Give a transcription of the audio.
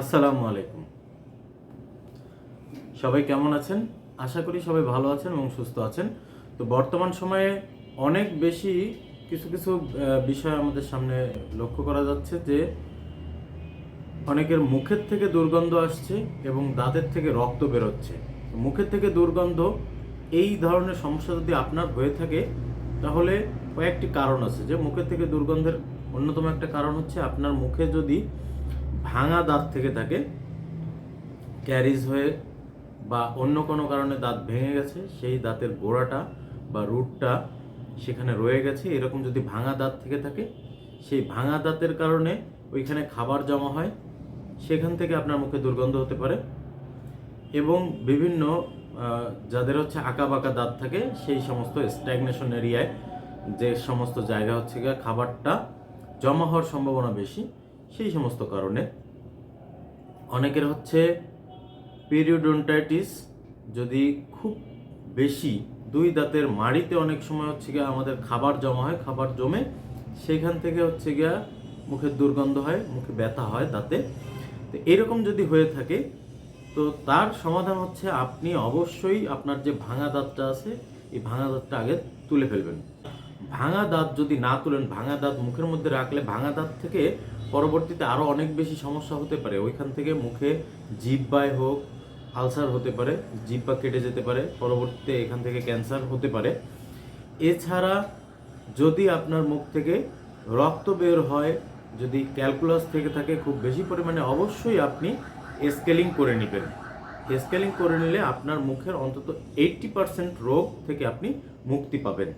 আসসালামু আলাইকুম। সবাই কেমন আছেন? আশা করি সবাই ভালো আছেন এবং সুস্থ আছেন। তো বর্তমান সময়ে অনেক বেশি কিছু কিছু বিষয় আমাদের সামনে লক্ষ্য করা যাচ্ছে যে, অনেকের মুখের থেকে দুর্গন্ধ আসছে এবং দাঁতের থেকে রক্ত বেরোচ্ছে। মুখের থেকে দুর্গন্ধ, এই ধরনের সমস্যা যদি আপনার হয়ে থাকে, তাহলে কয়েকটি কারণ আছে যে, মুখের থেকে দুর্গন্ধের অন্যতম একটা কারণ হচ্ছে আপনার মুখে যদি ভাঙা দাঁত থেকে থাকে ক্যারিজ হয়ে বা অন্য কোনো কারণে দাঁত ভেঙে গেছে, সেই দাঁতের গোড়াটা বা রুটটা সেখানে রয়ে গেছে। এরকম যদি ভাঙা দাঁত থেকে থাকে, সেই ভাঙা দাঁতের কারণে ওইখানে খাবার জমা হয়, সেখান থেকে আপনার মুখে দুর্গন্ধ হতে পারে এবং বিভিন্ন যাদের হচ্ছে আঁকা বাঁকা দাঁত থাকে, সেই সমস্ত স্ট্যাগনেশন এরিয়ায় যে সমস্ত জায়গা হচ্ছে খাবারটা জমা হওয়ার সম্ভাবনা বেশি। সেই সমস্ত কারণে অনেকের হচ্ছে পিরিয়ডন্টাইটিস যদি খুব বেশি দুই দাঁতের মাড়িতে অনেক সময় হচ্ছে গিয়ে আমাদের খাবার জমা হয়, খাবার জমে সেখান থেকে হচ্ছে গিয়া মুখের দুর্গন্ধ হয়, মুখে ব্যথা হয় দাঁতে। তো এরকম যদি হয়ে থাকে, তো তার সমাধান হচ্ছে আপনি অবশ্যই আপনার যে ভাঙা দাঁতটা আছে, এই ভাঙা দাঁতটা আগে তুলে ফেলবেন। ভাঙা দাঁত যদি না তুলেন, ভাঙা দাঁত মুখের মধ্যে রাখলে ভাঙা দাঁত থেকে পরবর্তীতে আরও অনেক বেশি সমস্যা হতে পারে। ওইখান থেকে মুখে জিব্বায় হোক, আলসার হতে পারে, জিব্বা কেটে যেতে পারে, পরবর্তীতে এখান থেকে ক্যান্সার হতে পারে। এছাড়া যদি আপনার মুখ থেকে রক্ত বের হয়, যদি ক্যালকুলাস থেকে থাকে খুব বেশি পরিমাণে, অবশ্যই আপনি স্কেলিং করে নেবেন। স্কেলিং করে নিলে আপনার মুখের অন্তত এইট্টি পার্সেন্ট রোগ থেকে আপনি মুক্তি পাবেন।